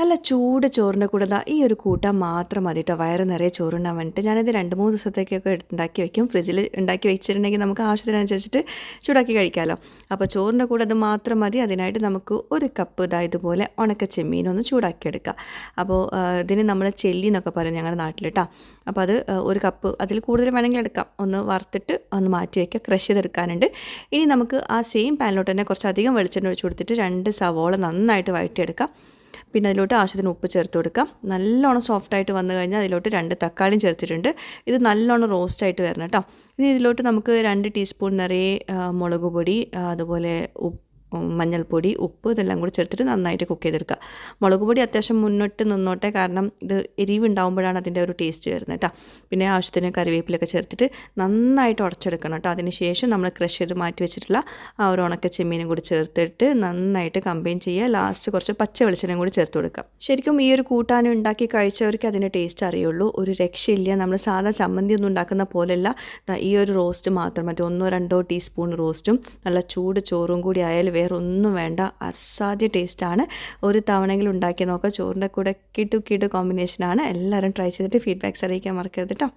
നല്ല ചൂട് ചോറിന്റെ കൂടെ ഈ ഒരു കൂട്ടാൻ മാത്രം മതി കേട്ടോ വയറ് നിറയെ ചോറുണ്ടാൻ വേണ്ടിയിട്ട് ഞാനിത് രണ്ട് മൂന്ന് ദിവസത്തേക്കൊക്കെ എടുത്തുണ്ടാക്കി വെക്കും. ഫ്രിഡ്ജിൽ ഉണ്ടാക്കി വെച്ചിട്ടുണ്ടെങ്കിൽ നമുക്ക് ആവശ്യത്തിനനുസരിച്ചിട്ട് ചൂടാക്കി കഴിക്കാമല്ലോ അപ്പോൾ ചോറിന്റെ കൂടെ അത് മാത്രം മതി. അതിനായിട്ട് നമുക്ക് ഒരു കപ്പ് ഇതാ ഇതുപോലെ ഉണക്ക ചെമ്മീനൊന്ന് ചൂടാക്കിയെടുക്കുക അപ്പോൾ ഇതിന് നമ്മൾ ചെല്ലി എന്നൊക്കെ പറയും ഞങ്ങളുടെ നാട്ടിൽ കേട്ടോ അപ്പോൾ അത് ഒരു കപ്പ് അതിൽ കൂടുതൽ വേണമെങ്കിൽ എടുക്കാം. ഒന്ന് വറുത്തിട്ട് ഒന്ന് മാറ്റി വയ്ക്കുക ക്രഷ് ചെയ്തെടുക്കാനുണ്ട്. ഇനി നമുക്ക് ആ സെയിം പാനിലോട്ട് തന്നെ കുറച്ചധികം വെളിച്ചെണ്ണ ഒഴിച്ചു കൊടുത്തിട്ട് രണ്ട് സവോള നന്നായിട്ട് വഴറ്റിയെടുക്കാം. പിന്നെ അതിലോട്ട് ആവശ്യത്തിന് ഉപ്പ് ചേർത്ത് കൊടുക്കാം. നല്ലോണം സോഫ്റ്റായിട്ട് വന്നു കഴിഞ്ഞാൽ അതിലോട്ട് രണ്ട് തക്കാളിയും ചേർത്തിട്ടുണ്ട്. ഇത് നല്ലോണം റോസ്റ്റ് ആയിട്ട് വരണം കേട്ടോ. ഇനി ഇതിലോട്ട് നമുക്ക് രണ്ട് ടീസ്പൂൺ നിറയെ മുളക് പൊടി അതുപോലെ ഉപ്പ് മഞ്ഞൾപ്പൊടി ഉപ്പ് ഇതെല്ലാം കൂടി ചേർത്തിട്ട് നന്നായിട്ട് കുക്ക് ചെയ്തെടുക്കുക. മുളക് പൊടി അത്യാവശ്യം മുന്നോട്ട് നിന്നോട്ടെ കാരണം ഇത് എരിവ് ഉണ്ടാകുമ്പോഴാണ് അതിന്റെ ഒരു ടേസ്റ്റ് വരുന്നത് കേട്ടോ. പിന്നെ ആവശ്യത്തിന് കറിവേപ്പിലൊക്കെ ചേർത്തിട്ട് നന്നായിട്ട് ഉടച്ചെടുക്കണം കേട്ടോ. അതിനുശേഷം നമ്മൾ ക്രഷ് ചെയ്ത് മാറ്റി വെച്ചിട്ടുള്ള ആ ഒരു ഉണക്ക ചെമ്മീനും കൂടി ചേർത്തിട്ട് നന്നായിട്ട് കമ്പൈൻ ചെയ്യുക. ലാസ്റ്റ് കുറച്ച് പച്ച വെളിച്ചെണ്ണയും കൂടി ചേർത്ത് കൊടുക്കുക. ശരിക്കും ഈ ഒരു കൂട്ടാനം ഉണ്ടാക്കി കഴിച്ചവർക്ക് അതിന്റെ ടേസ്റ്റ് അറിയുള്ളൂ. ഒരു രക്ഷയില്ല. നമ്മൾ സാധാ ചമ്മന്തി ഒന്നും ഉണ്ടാക്കുന്ന പോലെയല്ല. ഈ ഒരു റോസ്റ്റ് മാത്രം മറ്റേ ഒന്നോ രണ്ടോ ടീസ്പൂൺ റോസ്റ്റും നല്ല ചൂട് ചോറും കൂടി ആയാൽ വേറെ ഒന്നും വേണ്ട. അസാധ്യ ടേസ്റ്റാണ് ഒരു തവണയെങ്കിലും ഉണ്ടാക്കി നോക്കുക ചോറിന്റെ കൂടെ കിട്ടു കിട്ടു കോമ്പിനേഷനാണ് എല്ലാവരും ട്രൈ ചെയ്തിട്ട് ഫീഡ്ബാക്ക്സ് അറിയിക്കാൻ മറക്കരുത് കേട്ടോ